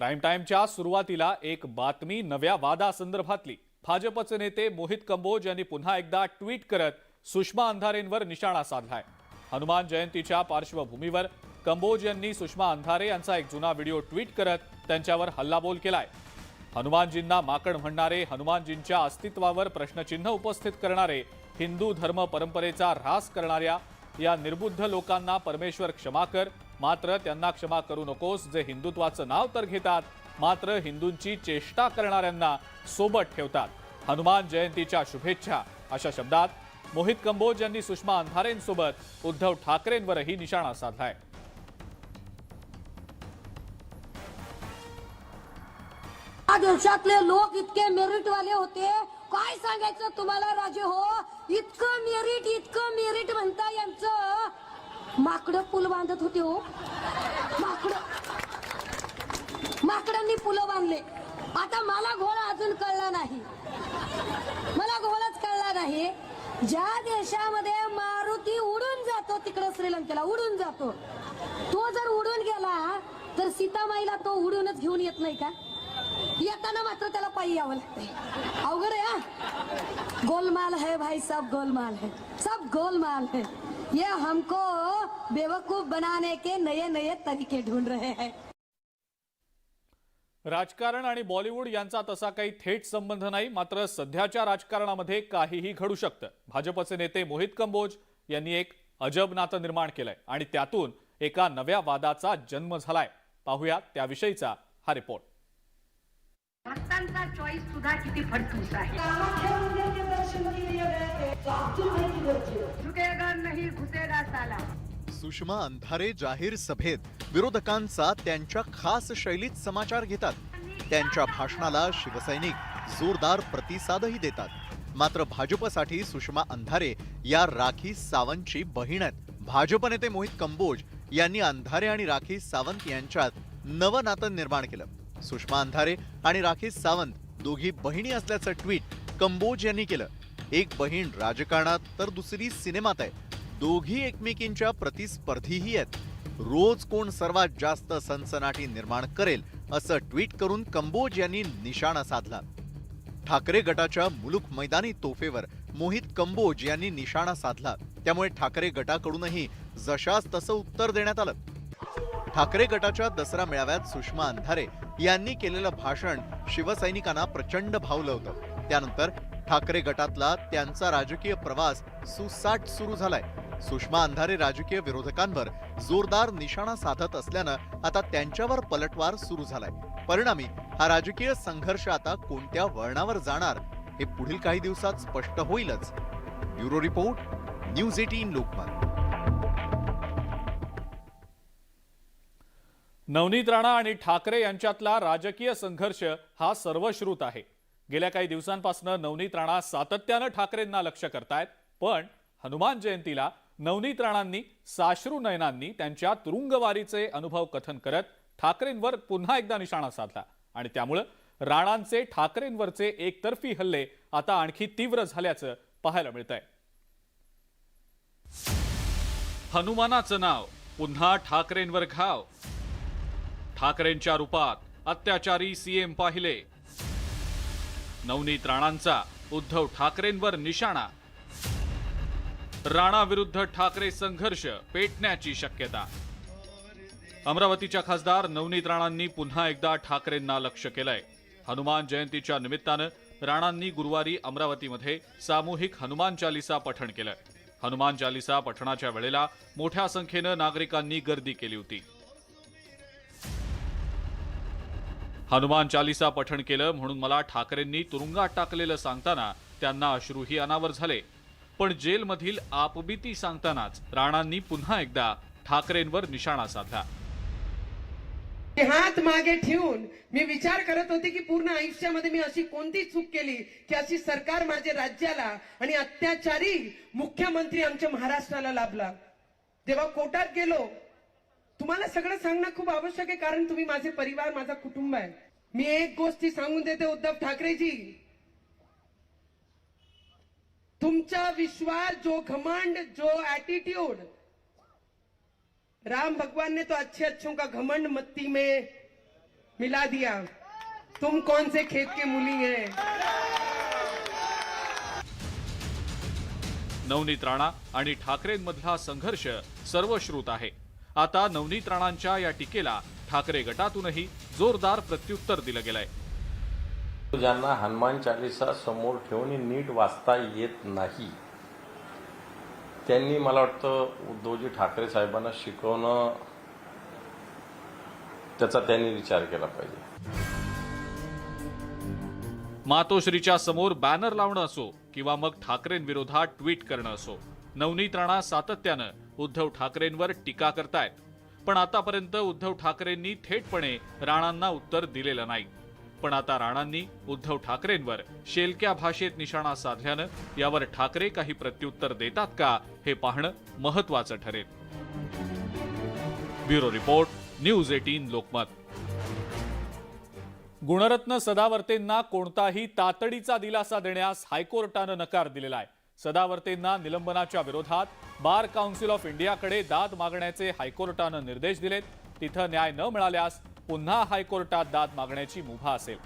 Prime टाईमच्या सुरुवातीला एक बातमी नव्या वादासंदर्भातली. भाजपचे नेते मोहित कंबोज यांनी पुन्हा एकदा ट्विट करत सुषमा अंधारेंवर निशाणा साधलाय. हनुमान जयंतीच्या पार्श्वभूमीवर कंबोज यांनी सुषमा अंधारे यांचा एक जुना व्हिडिओ ट्विट करत त्यांच्यावर हल्लाबोल केलाय. हनुमानजींना माकड म्हणणारे हनुमानजींच्या अस्तित्वावर प्रश्नचिन्ह उपस्थित करणारे हिंदू धर्म परंपरेचा ऱ्हास करणाऱ्या या निर्बुद्ध लोकांना परमेश्वर क्षमा कर मात्र त्यांना क्षमा करू नकोस जे हिंदुत्वाचं नाव तर घेतात मात्र हिंदूंची चेष्टा करणाऱ्यांना सोबत ठेवतात. हनुमान जयंतीच्या शुभेच्छा. अशा शब्दात मोहित कंबोज यांनी सुषमा अंधारेंसोबत उद्धव ठाकरेंवरही निशाणा साधलाय. या देशातले लोक इतके मेरिट वाले होते. काय सांगायचं तुम्हाला राजे हो? इतकं मेरिट इतकं मेरिट म्हणता यांचं. माकडं पूल बांधत होते हो. माकड. माकडांनी पुलं बांधले. आता मला घोळा अजून कळला नाही. मला घोळच कळला नाही. ज्या देशामध्ये मारुती उडून जातो तिकडे श्रीलंकेला उडून जातो. तो जर उडून गेला तर सीतामाईला तो उडूनच घेऊन येत नाही का? येताना मात्र त्याला पायी यावं लागतंय. अवघड आहे गोलमाल है भाई सब गोलमाल है. सब गोलमाल है. ये हमको बेवकूफ बनाने के नए नए तरीके ढूंढ रहे हैं। राजकारण आणि बॉलिवूड यांचा तसा काही थेट संबंध नाही मात्र सध्याच्या राजकारणामध्ये काहीही घडू शकतं. भाजपचे नेते मोहित कंबोज यांनी एक अजब नातं निर्माण केलंय आणि त्यातून एका नव्या वादाचा जन्म झालाय. पाहूया त्याविषयीचा हा रिपोर्ट भक्तांचा चॉईस सुद्धा किती फडतूस आहे. झुकेगा नाही घुसेगा साला सुषमा अंधारे जाहीर सभेत विरोधकांचा त्यांच्या खास शैलीत समाचार घेतात. त्यांच्या भाषणाला शिवसैनिक जोरदार प्रतिसादही देतात. मात्र भाजपसाठी सुषमा अंधारे या राखी सावंतची बहीण आहेत. भाजप नेते मोहित कंबोज यांनी अंधारे आणि राखी सावंत यांच्यात नवं नातं निर्माण केलं. सुषमा अंधारे आणि राखी सावंत दोघी बहिणी असल्याचं ट्विट कंबोज यांनी केलं. एक बहीण राजकारणात तर दुसरी सिनेमात आहे. दोघी एकमेकींच्या प्रतिस्पर्धीही आहेत. रोज कोण सर्वात जास्त सनसनाटी निर्माण करेल असं ट्विट करून कंबोज यांनी निशाणा साधला. ठाकरे गटाच्या मुलुक मैदानी तोफेवर मोहित कंबोज यांनी निशाणा साधला. त्यामुळे ठाकरे गटाकडूनही जशास तसं उत्तर देण्यात आलं. ठाकरे गटाच्या दसरा मेळाव्यात सुषमा अंधारे यांनी केलेलं भाषण शिवसैनिकांना प्रचंड भावलं होतं. त्यानंतर ठाकरे गटातला त्यांचा राजकीय प्रवास सुसाट सुरू झालाय. सुषमा अंधारे राजकीय विरोधकांवर जोरदार निशाणा साधत असल्यानं आता त्यांच्यावर पलटवार सुरू झालाय. परिणामी हा राजकीय संघर्ष आता कोणत्या वळणावर जाणार हे पुढील काही दिवसात स्पष्ट होईलच. Bureau report news eighteen Lokmat. Navneet Rana आणि ठाकरे यांच्यातला राजकीय संघर्ष हा सर्वश्रुत आहे. गेल्या काही दिवसांपासून नवनीत राणा सातत्यानं ठाकरेंना लक्ष करतायत पण हनुमान जयंतीला नवनीत राणांनी साश्रू नयनांनी त्यांच्या तुरुंगवारीचे अनुभव कथन करत ठाकरेंवर पुन्हा एकदा निशाणा साधला. आणि त्यामुळं राणांचे ठाकरेंवरचे एकतर्फी हल्ले आता आणखी तीव्र झाल्याचं पाहायला मिळतंय. हनुमानाचं नाव पुन्हा ठाकरेंवर घाव. ठाकरेंच्या रूपात अत्याचारी सीएम पाहिले. नवनीत राणांचा उद्धव ठाकरेंवर निशाणा. राणा विरुद्ध ठाकरे संघर्ष पेटण्याची शक्यता. अमरावतीच्या खासदार नवनीत राणांनी पुन्हा एकदा ठाकरेंना लक्ष केलंय. हनुमान जयंतीच्या निमित्तानं राणांनी गुरुवारी अमरावतीमध्ये सामूहिक हनुमान चालिसा पठण केलं. हनुमान चालिसा पठणाच्या वेळेला मोठ्या संख्येनं नागरिकांनी गर्दी केली होती. हनुमान चालिसा पठण केलं म्हणून मला ठाकरेंनी तुरुंगात टाकलेलं सांगताना त्यांना अश्रूही अनावर झाले. पण जेलमधील आपबीती सांगतानाच राणांनी पुन्हा एकदा ठाकरेंवर निशाणा साधला. हात मागे ठेवून मी विचार करत होते की पूर्ण आयुष्यामध्ये मी अशी कोणती चूक केली की अशी सरकार माझ्या राज्याला आणि अत्याचारी मुख्यमंत्री आमच्या महाराष्ट्राला लाभला. जेव्हा कोर्टात गेलो तुम्हाला सगळं सांगणं खूप आवश्यक आहे कारण तुम्ही माझे परिवार माझा कुटुंब आहे. मी एक गोष्टी सांगून देते उद्धव ठाकरेजी. तुमचा विश्वास जो घमंड जो एटीट्यूड राम भगवान ने तो अच्छे अच्छों का घमंड मत्ती में मिला दिया. तुम कौन से खेत के मूली हैं? नवनीत राणा आणि ठाकरेंमधला संघर्ष सर्वश्रुत आहे. आता नवनीत राणांच्या या टीकेला ठाकरे गटातूनही जोरदार प्रत्युत्तर दिलं गेलंय. ज्यांना हनुमान चालिसा समोर ठेवून नीट वाचता येत नाही त्यांनी मला वाटतं उद्धवजी ठाकरे साहेबांना शिकवणं त्याचा त्यांनी विचार केला पाहिजे. मातोश्रीच्या समोर बॅनर लावणं असो किंवा मग ठाकरेंविरोधात ट्विट करणं असो नवनीत राणा सातत्यानं उद्धव ठाकरेंवर टीका करतायत पण आतापर्यंत उद्धव ठाकरेंनी थेटपणे राणांना उत्तर दिलेलं नाही. पण आता राणांनी उद्धव ठाकरेंवर शेलक्या भाषेत निशाणा साधल्यानं यावर ठाकरे काही प्रत्युत्तर देतात का हे पाहणं महत्वाचं ठरेल. Bureau report news eighteen Lokmat. Gunratna सदावर्तेंना कोणताही तातडीचा दिलासा देण्यास हायकोर्टानं नकार दिलेला आहे. सदावर्तेंना निलंबनाच्या विरोधात बार काउन्सिल ऑफ इंडियाकडे दाद मागण्याचे हायकोर्टानं निर्देश दिलेत. तिथं न्याय न मिळाल्यास पुन्हा हायकोर्टात दाद मागण्याची मुभा असेल.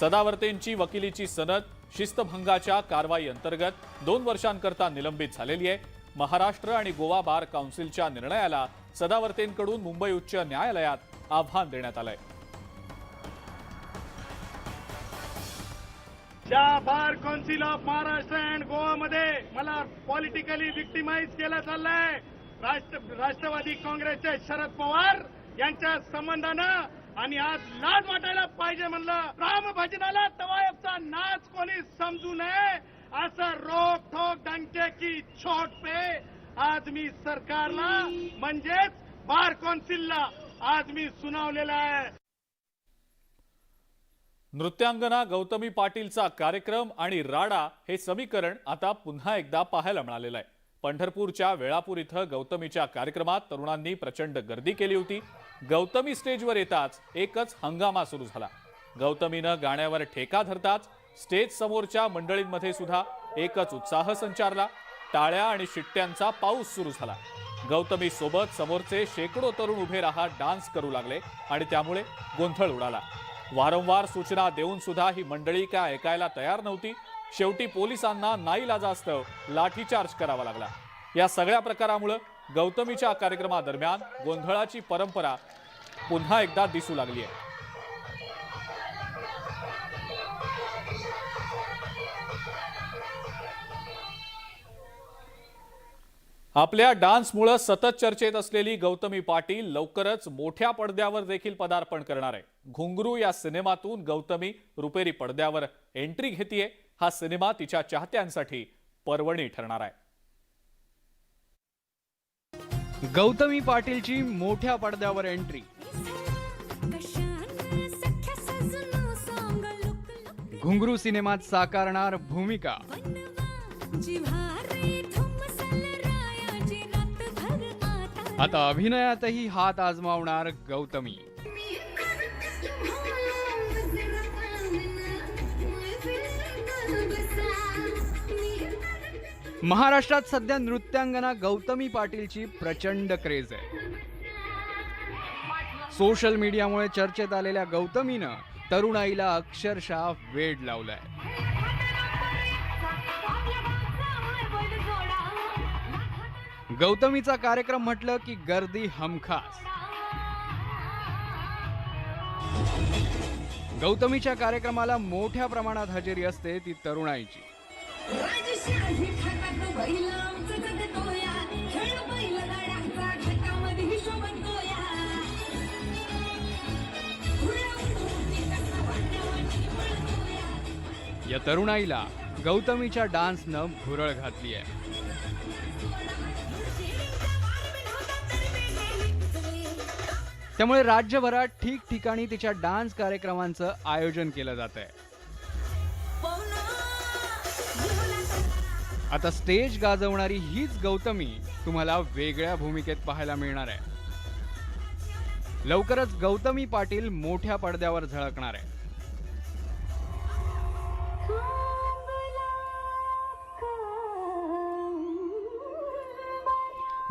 सदावर्तेंची वकिलीची सनद शिस्तभंगाच्या कारवाई अंतर्गत दोन वर्षांकरता निलंबित झालेली आहे. महाराष्ट्र आणि गोवा बार काउन्सिलच्या निर्णयाला सदावर्तेंकडून मुंबई उच्च न्यायालयात आव्हान देण्यात आलंय. ज्या bar council of Maharashtra and गोवामध्ये मला पॉलिटिकली विक्टिमाइज केलं चाललंय राष्ट्र राष्ट्रवादी काँग्रेसचे शरद पवार यांच्या संबंधानं आणि आज लाज वाटायला पाहिजे म्हणलं. रामभजनाला तवायबचा नाच कोणी समजू नये असं रोक ठोक डंके की छोट पे. आज मी सरकारला म्हणजेच बार कौन्सिलला आज मी सुनावलेला आहे. नृत्यांगना गौतमी पाटीलचा कार्यक्रम आणि राडा हे समीकरण आता पुन्हा एकदा पाहायला मिळालेलं आहे. पंढरपूरच्या वेळापूर इथं गौतमीच्या कार्यक्रमात तरुणांनी प्रचंड गर्दी केली होती. गौतमी स्टेजवर येताच एकच हंगामा सुरू झाला. गौतमीनं गाण्यावर ठेका धरताच स्टेज समोरच्या मंडळींमध्ये सुद्धा एकच उत्साह संचारला. टाळ्या आणि शिट्ट्यांचा पाऊस सुरू झाला. गौतमी सोबत समोरचे शेकडो तरुण उभे राहत डान्स करू लागले आणि त्यामुळे गोंधळ उडाला. वारंवार सूचना देऊन सुद्धा ही मंडळी काय ऐकायला तयार नव्हती. शेवटी पोलिसांना नाईलाजास्तव लाठीचार्ज करावा लागला. या सगळ्या प्रकारामुळं गौतमीच्या कार्यक्रमादरम्यान गोंधळाची परंपरा पुन्हा एकदा दिसू लागली आहे आपल्या डान्समुळं सतत चर्चेत असलेली गौतमी पाटील लवकरच मोठ्या पडद्यावर देखील पदार्पण करणार आहे. घुंगरू या सिनेमातून गौतमी रुपेरी पडद्यावर एंट्री घेतीये. हा सिनेमा तिच्या चाहत्यांसाठी पर्वणी ठरणार आहे. गौतमी पाटीलची मोठ्या पडद्यावर एंट्री घुंगरू सिनेमात साकारणार भूमिका. आता अभिनयातही हात आजमावणार गौतमी. महाराष्ट्रात सध्या नृत्यांगना गौतमी पाटीलची प्रचंड क्रेज आहे. सोशल मीडियामुळे चर्चेत आलेल्या गौतमीनं तरुणाईला अक्षरशः वेड लावलाय. गौतमीचा कार्यक्रम म्हटलं की गर्दी हमखास. गौतमीच्या कार्यक्रमाला मोठ्या प्रमाणात हजेरी असते ती तरुणाईची. या तरुणाईला गौतमीच्या डान्सनं भुरळ घातली आहे त्यामुळे राज्यभरात ठिकठिकाणी तिच्या डान्स कार्यक्रमांचं आयोजन केलं जात आहे. आता स्टेज गाजवणारी हीच गौतमी तुम्हाला वेगळ्या भूमिकेत पाहायला मिळणार आहे. लवकरच गौतमी पाटील मोठ्या पडद्यावर झळकणार आहे.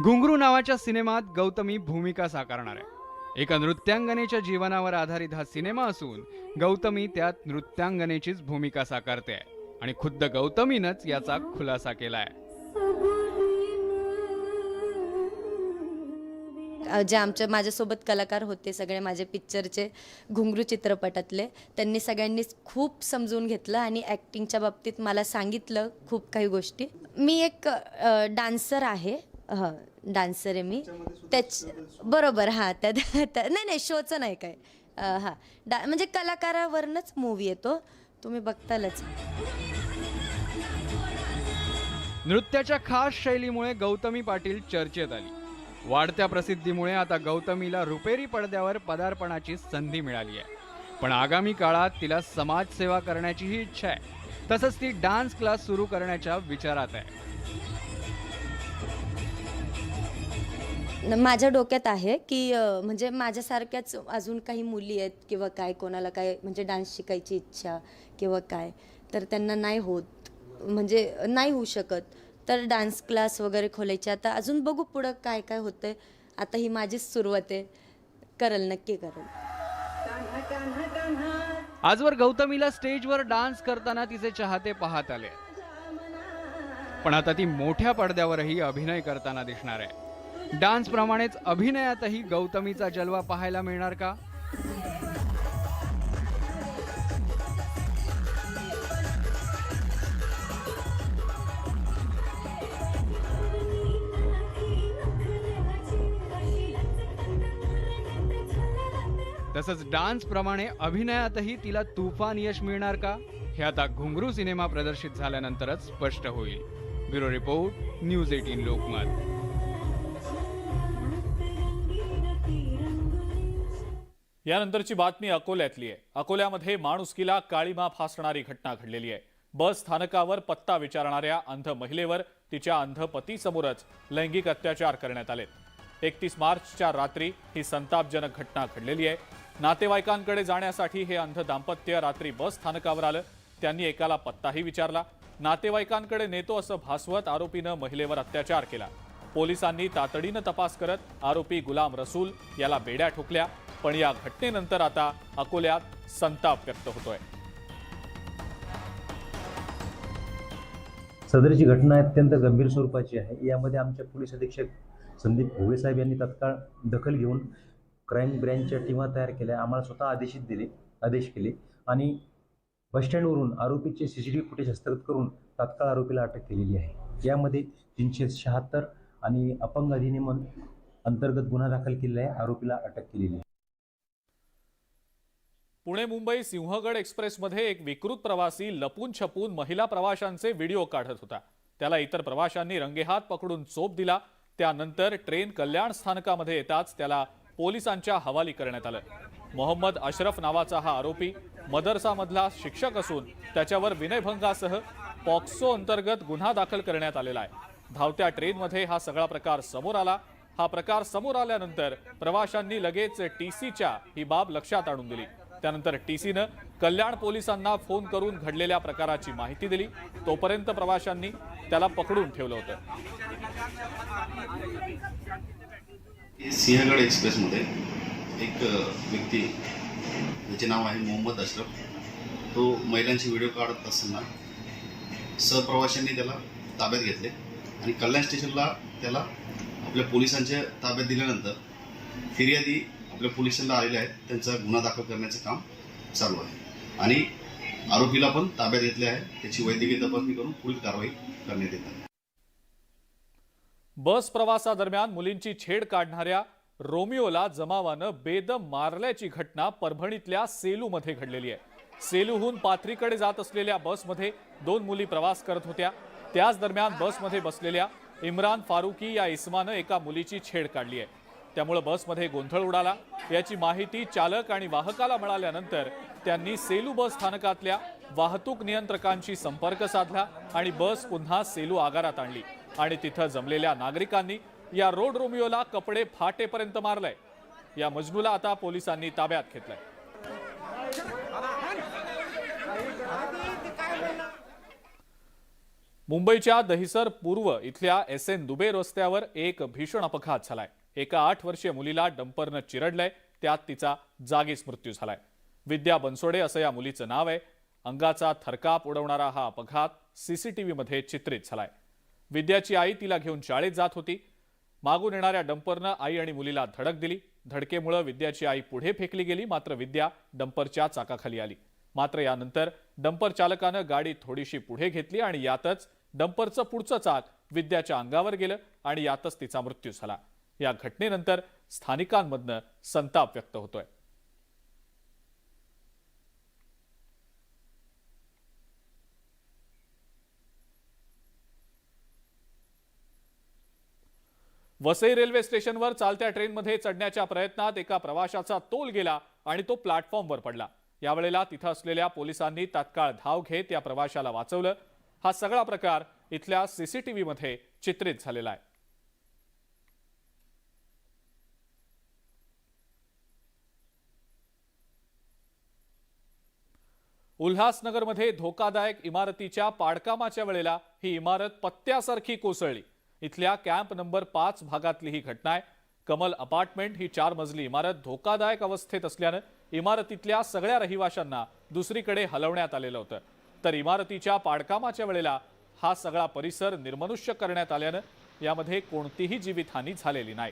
घुंगरू नावाच्या सिनेमात गौतमी भूमिका साकारणार आहे. एका नृत्यांगनेच्या जीवनावर आधारित हा सिनेमा असून गौतमी त्यात नृत्यांगनेचीच भूमिका साकारते आणि खुद्द गौतमीनंच याचा खुलासा केलाय. जे आमच्या माझ्यासोबत कलाकार होते सगळे माझे पिक्चरचे घुंगरू चित्रपटातले त्यांनी सगळ्यांनीच खूप समजून घेतलं आणि ॲक्टिंगच्या बाबतीत मला सांगितलं खूप काही गोष्टी. मी एक डान्सर आहे. हं डान्सर आहे मी. त्याच बरोबर हां. त्यात त्या- नाही नाही शोचं नाही काय. हां. डा म्हणजे कलाकारावरनंच मूवी येतो. तुम्ही बघतालच. नृत्याच्या खास शैलीमुळे गौतमी पाटील चर्चेत आली. वाढत्या प्रसिद्धीमुळे आता गौतमीला रुपेरी पडद्यावर पदार्पणाची संधी मिळाली आहे. पण आगामी काळात तिला समाजसेवा करण्याचीही इच्छा आहे. तसंच ती डान्स क्लास सुरू करण्याच्या विचारात आहे. माझ्या डोक्यात आहे की म्हणजे माझ्यासारख्याच अजून काही मुली आहेत किंवा काय कोणाला काय म्हणजे डान्स शिकायची इच्छा किंवा काय तर त्यांना नाही होत. म्हणजे नाही होऊ शकत. तर डान्स क्लास वगैरे खोलायचे. आता अजून बघू पुढं काय काय होतंय. आता ही माझीच सुरुवात आहे. करल नक्की करल. आजवर गौतमीला स्टेजवर डान्स करताना तिचे चाहते पाहत आले. पण आता ती मोठ्या पडद्यावरही अभिनय करताना दिसणार आहे. डान्स प्रमाणेच अभिनयातही गौतमीचा जलवा पाहायला मिळणार का? तसंच डान्स प्रमाणे अभिनयातही तिला तुफान यश मिळणार का? हे आता घुंगरू सिनेमा प्रदर्शित झाल्यानंतरच स्पष्ट होईल. Bureau report news eighteen Lokmat. यानंतरची बातमी अकोल्यातली आहे. अकोल्यामध्ये माणुसकीला काळीमा फासणारी घटना घडलेली आहे. बस स्थानकावर पत्ता विचारणाऱ्या अंध महिलेवर तिच्या अंध पतीसमोरच लैंगिक अत्याचार करण्यात आले एकतीस मार्चच्या रात्री ही संतापजनक घटना घडलेली आहे. नातेवाईकांकडे जाण्यासाठी हे अंध दाम्पत्य रात्री बस स्थानकावर आलं. त्यांनी एकाला पत्ताही विचारला. नातेवाईकांकडे नेतो असं भासवत आरोपीनं महिलेवर अत्याचार केला. पोलिसांनी तातडीनं तपास करत आरोपी गुलाम रसूल याला बेड्या ठोकल्या. पण या घटनेनंतर आता अकोल्यात संताप व्यक्त होतोय. सदरची घटना अत्यंत गंभीर स्वरूपाची आहे. यामध्ये आमच्या पोलीस अधीक्षक संदीप भोवे साहेब यांनी तत्काळ दखल घेऊन क्राईम ब्रँचच्या टीमा तयार केल्या. आम्हाला स्वतः आदेशित दिले आदेश केले आणि बसस्टँडवरून आरोपीचे C C T V footage हस्तगत करून तात्काळ आरोपीला अटक केलेली आहे. यामध्ये तीनशे शहात्तर आणि अपंग अधिनियम अंतर्गत गुन्हा दाखल केलेला आहे. आरोपीला अटक केलेली आहे. पुणे मुंबई सिंहगड एक्सप्रेसमध्ये एक विकृत प्रवासी लपून छपून महिला प्रवाशांचे व्हिडिओ काढत होता. त्याला इतर प्रवाशांनी रंगेहात पकडून चोप दिला. त्यानंतर ट्रेन कल्याण स्थानकामध्ये येताच त्याला पोलिसांच्या हवाली करण्यात आलं. मोहम्मद अशरफ नावाचा हा आरोपी मदरसामधला शिक्षक असून त्याच्यावर विनयभंगासह पॉक्सो अंतर्गत गुन्हा दाखल करण्यात आलेला आहे. धावत्या ट्रेनमध्ये हा सगळा प्रकार समोर आला. हा प्रकार समोर आल्यानंतर प्रवाशांनी लगेच टी सीच्या ही बाब लक्षात आणून दिली. त्यानंतर टीसीनं कल्याण पोलिसांना फोन करून घडलेल्या प्रकाराची माहिती दिली. तोपर्यंत प्रवाशांनी त्याला पकडून ठेवलं होतं. सिंहगड एक्सप्रेसमध्ये एक व्यक्ती त्याचे नाव आहे मोहम्मद अशरफ तो महिलांची व्हिडिओ काढत असताना सहप्रवाशांनी त्याला ताब्यात घेतले आणि कल्याण स्टेशनला त्याला आपल्या पोलिसांच्या ताब्यात दिल्यानंतर फिर्यादी आपल्या पोलीस स्टेशनला आलेले आहेत त्यांचा गुन्हा दाखल करण्याचं काम चालू आहे. आणि आरोपीला पण ताब्यात घेतले आहे त्याची वैद्यकीय तपासणी करून पुढील कारवाई करण्यात येत आहे. बस प्रवासादरम्यान मुलींची छेड काढणाऱ्या रोमिओला जमावानं बेदम मारल्याची घटना परभणीतल्या सेलूमध्ये घडलेली आहे. सेलूहून पाथरीकडे जात असलेल्या बसमध्ये दोन मुली प्रवास करत होत्या. त्याच दरम्यान बसमध्ये बसलेल्या इम्रान फारुकी या इस्मानं एका मुलीची छेड काढली आहे. त्यामुळं बसमध्ये गोंधळ उडाला. याची माहिती चालक आणि वाहकाला मिळाल्यानंतर त्यांनी सेलू बस स्थानकातल्या वाहतूक नियंत्रकांशी संपर्क साधला आणि बस पुन्हा सेलू आगारात आणली. आणि तिथं जमलेल्या नागरिकांनी या रोड रोमिओला कपडे फाटेपर्यंत मारलंय. या मजनूला आता पोलिसांनी ताब्यात घेतलंय. मुंबईच्या दहिसर पूर्व इथल्या एस एन दुबे रस्त्यावर एक भीषण अपघात झालाय. एका आठ वर्षीय मुलीला डंपरनं चिरडलंय त्यात तिचा जागीच मृत्यू झालाय. विद्या बनसोडे असं या मुलीचं नाव आहे. अंगाचा थरकाप उडवणारा हा अपघात सीसीटीव्हीमध्ये चित्रित झालाय. विद्याची आई तिला घेऊन शाळेत जात होती. मागून येणाऱ्या डंपरनं आई आणि मुलीला धडक दिली. धडकेमुळं विद्याची आई पुढे फेकली गेली मात्र विद्या डंपरच्या चाकाखाली आली. मात्र यानंतर डंपर चालकानं गाडी थोडीशी पुढे घेतली आणि यातच डंपरचं पुढचं चाक विद्याच्या अंगावर गेलं आणि यातच तिचा मृत्यू झाला. या घटनेनंतर स्थानिकांमधनं संताप व्यक्त होतोय. वसई रेल्वे स्टेशनवर चालत्या ट्रेनमध्ये चढण्याच्या प्रयत्नात एका प्रवाशाचा तोल गेला आणि तो प्लॅटफॉर्मवर पडला. यावेळेला तिथं असलेल्या पोलिसांनी तात्काळ धाव घेत या प्रवाशाला वाचवलं. हा सगळा प्रकार इथल्या सीसीटीव्हीमध्ये चित्रित झालेला आहे. उल्हासनगरमध्ये धोकादायक इमारतीच्या पाडकामाच्या वेळेला ही इमारत पत्त्यासारखी कोसळली. इथल्या कॅम्प नंबर पाच भागातली ही घटना आहे. कमल अपार्टमेंट ही चार मजली इमारत धोकादायक अवस्थेत असल्यानं इमारतीतल्या सगळ्या रहिवाशांना दुसरीकडे हलवण्यात आलेलं होतं. तर इमारतीच्या पाडकामाच्या वेळेला हा सगळा परिसर निर्मनुष्य करण्यात आल्यानं यामध्ये कोणतीही जीवितहानी झालेली नाही.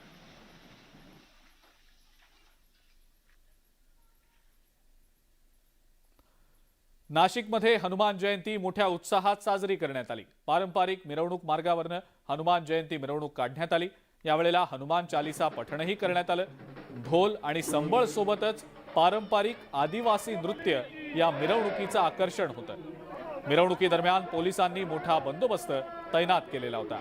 नाशिकमध्ये हनुमान जयंती मोठ्या उत्साहात साजरी करण्यात आली. पारंपरिक मिरवणूक मार्गावरनं हनुमान जयंती मिरवणूक काढण्यात आली. यावेळेला हनुमान चालिसा पठणही करण्यात आलं. ढोल आणि संबळ सोबतच पारंपरिक आदिवासी नृत्य या मिरवणुकीचं आकर्षण होतं. मिरवणुकीदरम्यान पोलिसांनी मोठा बंदोबस्त तैनात केलेला होता.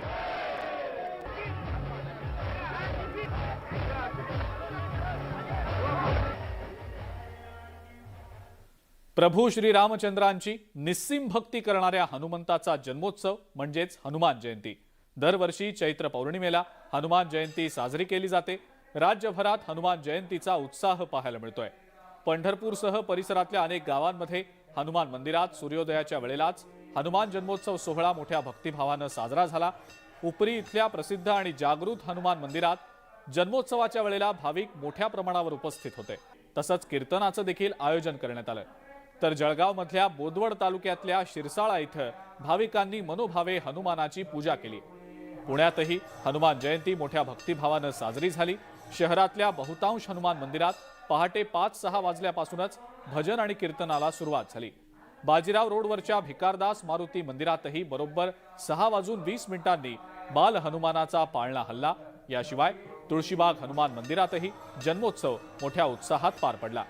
प्रभू श्रीरामचंद्रांची निस्सिम भक्ती करणाऱ्या हनुमंताचा जन्मोत्सव म्हणजेच हनुमान जयंती. दरवर्षी चैत्र पौर्णिमेला हनुमान जयंती साजरी केली जाते. राज्यभरात हनुमान जयंतीचा उत्साह पाहायला मिळतोय. पंढरपूरसह परिसरातल्या अनेक गावांमध्ये हनुमान मंदिरात सूर्योदयाच्या वेळेलाच हनुमान जन्मोत्सव सोहळा मोठ्या भक्तिभावानं साजरा झाला. उपरी इथल्या प्रसिद्ध आणि जागृत हनुमान मंदिरात जन्मोत्सवाच्या वेळेला भाविक मोठ्या प्रमाणावर उपस्थित होते. तसंच कीर्तनाचं देखील आयोजन करण्यात आलं. तर जळगावमधल्या बोदवड तालुक्यातल्या शिरसाळा इथं भाविकांनी मनोभावे हनुमानाची पूजा केली. पुण्यातही हनुमान जयंती मोठ्या भक्तिभावानं साजरी झाली. शहरातल्या बहुतांश हनुमान मंदिरात पहाटे पाच सहा वाजल्यापासूनच भजन आणि कीर्तनाला सुरुवात झाली. बाजीराव रोडवरच्या भिकारदास मारुती मंदिरातही बरोबर सहा वाजून वीस मिनिटांनी बाल हनुमानाचा पाळणा हल्ला. याशिवाय तुळशीबाग हनुमान मंदिरातही जन्मोत्सव मोठ्या उत्साहात पार पडला.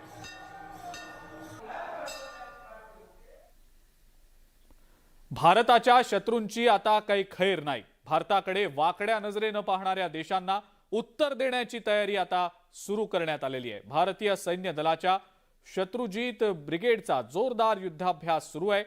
भारताच्या शत्रूंची आता काही खैर नाही. भारताकडे वाकड्या नजरेनं पाहणाऱ्या देशांना उत्तर देण्याची तयारी आता सुरू करण्यात आलेली आहे. भारतीय सैन्य दलाच्या शत्रुजीत ब्रिगेडचा जोरदार युद्धाभ्यास सुरू आहे.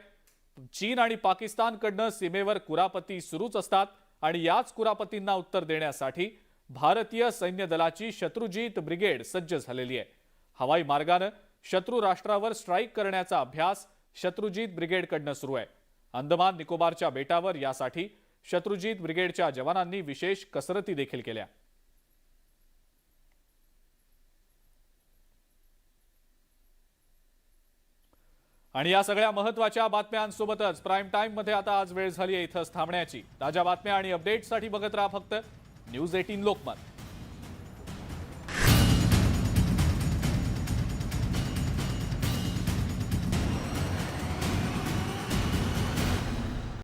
चीन आणि पाकिस्तानकडनं सीमेवर कुरापती सुरूच असतात आणि याच कुरापतींना उत्तर देण्यासाठी भारतीय सैन्य दलाची शत्रुजीत ब्रिगेड सज्ज झालेली आहे. हवाई मार्गानं शत्रू राष्ट्रावर स्ट्राईक करण्याचा अभ्यास शत्रुजीत ब्रिगेडकडनं सुरू आहे. अंदमान निकोबारच्या बेटावर यासाठी शत्रुजीत ब्रिगेडच्या जवानांनी विशेष कसरती देखील केल्या. आणि या सगळ्या महत्त्वाच्या बातम्यांसोबतच प्राईम टाइममध्ये आता आज वेळ झाली आहे इथंच थांबण्याची. ताज्या बातम्या आणि अपडेट्ससाठी बघत राहा फक्त न्यूज एटीन लोकमत.